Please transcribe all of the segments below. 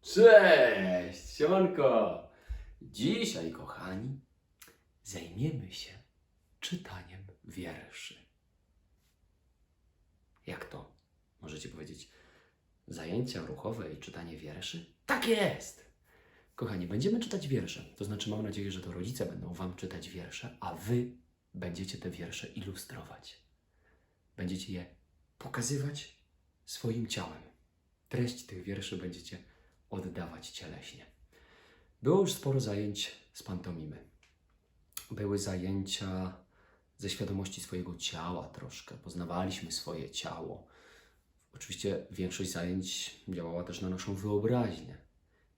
Cześć, siemanko! Dzisiaj, kochani, zajmiemy się czytaniem wierszy. Jak to? Możecie powiedzieć, zajęcia ruchowe i czytanie wierszy? Tak jest! Kochani, będziemy czytać wiersze. To znaczy, mam nadzieję, że to rodzice będą Wam czytać wiersze, a Wy będziecie te wiersze ilustrować. Będziecie je pokazywać swoim ciałem. Treść tych wierszy będziecie oddawać cieleśnie. Było już sporo zajęć z pantomimy. Były zajęcia ze świadomości swojego ciała troszkę. Poznawaliśmy swoje ciało. Oczywiście większość zajęć działała też na naszą wyobraźnię.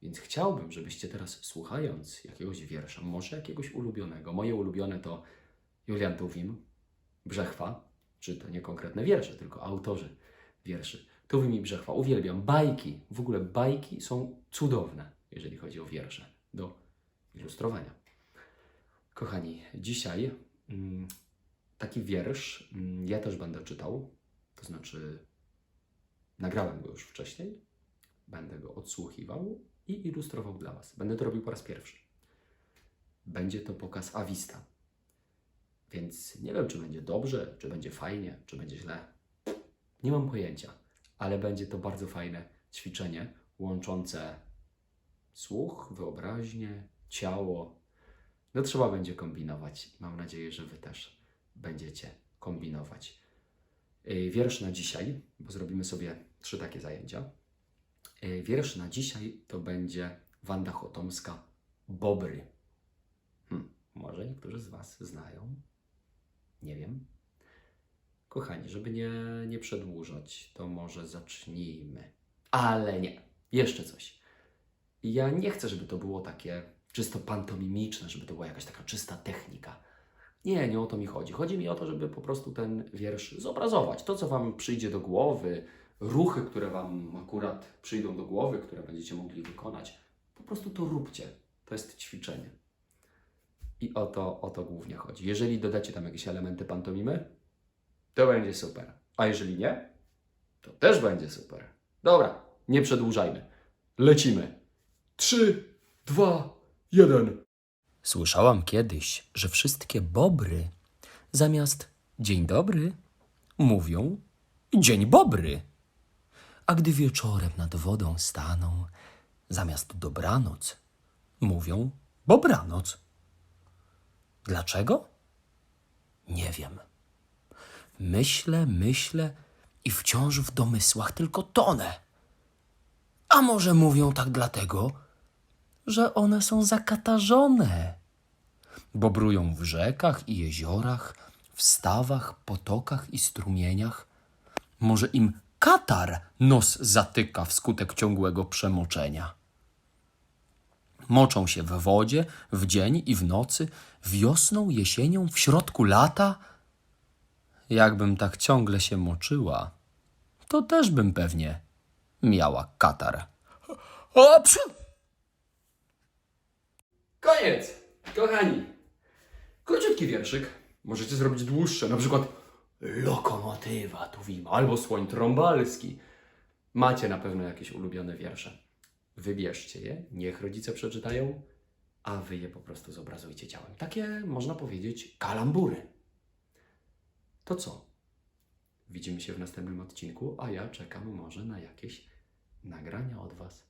Więc chciałbym, żebyście teraz słuchając jakiegoś wiersza, może jakiegoś ulubionego, moje ulubione to Julian Tuwim, Brzechwa, czy to nie konkretne wiersze, tylko autorzy wierszy. Tuwim i Brzechwa, uwielbiam. Bajki, w ogóle bajki są cudowne, jeżeli chodzi o wiersze, do ilustrowania. Kochani, dzisiaj mm, taki wiersz mm, ja też będę czytał, to znaczy nagrałem go już wcześniej, będę go odsłuchiwał i ilustrował dla Was. Będę to robił po raz pierwszy. Będzie to pokaz Awista. Więc nie wiem, czy będzie dobrze, czy będzie fajnie, czy będzie źle. Nie mam pojęcia, ale będzie to bardzo fajne ćwiczenie łączące słuch, wyobraźnię, ciało. No trzeba będzie kombinować. Mam nadzieję, że Wy też będziecie kombinować. Yy, Wiersz na dzisiaj, bo zrobimy sobie trzy takie zajęcia. Yy, Wiersz na dzisiaj to będzie Wanda Chotomska Bobry. Hm, może niektórzy z Was znają. Nie wiem. Kochani, żeby nie, nie przedłużać, to może zacznijmy. Ale nie, jeszcze coś. Ja nie chcę, żeby to było takie czysto pantomimiczne, żeby to była jakaś taka czysta technika. Nie, nie o to mi chodzi. Chodzi mi o to, żeby po prostu ten wiersz zobrazować. To, co Wam przyjdzie do głowy, ruchy, które Wam akurat przyjdą do głowy, które będziecie mogli wykonać, po prostu to róbcie. To jest ćwiczenie. I o to, o to głównie chodzi. Jeżeli dodacie tam jakieś elementy pantomimy, to będzie super. A jeżeli nie, to też będzie super. Dobra, nie przedłużajmy. Lecimy. Trzy, dwa, jeden. Słyszałam kiedyś, że wszystkie bobry zamiast dzień dobry mówią dzień bobry. A gdy wieczorem nad wodą staną, zamiast dobranoc mówią bobranoc. Dlaczego? Nie wiem. Myślę, myślę i wciąż w domysłach tylko tonę. A może mówią tak dlatego, że one są zakatarzone. Bobrują w rzekach i jeziorach, w stawach, potokach i strumieniach. Może im katar nos zatyka wskutek ciągłego przemoczenia. Moczą się w wodzie, w dzień i w nocy, wiosną, jesienią, w środku lata. Jakbym tak ciągle się moczyła, to też bym pewnie miała katar. O, przy... Koniec! Kochani, króciutki wierszyk. Możecie zrobić dłuższe, na przykład Lokomotywa Tuwima albo Słoń Trąbalski. Macie na pewno jakieś ulubione wiersze. Wybierzcie je, niech rodzice przeczytają, a wy je po prostu zobrazujcie ciałem. Takie, można powiedzieć, kalambury. To co? Widzimy się w następnym odcinku, a ja czekam może na jakieś nagrania od Was.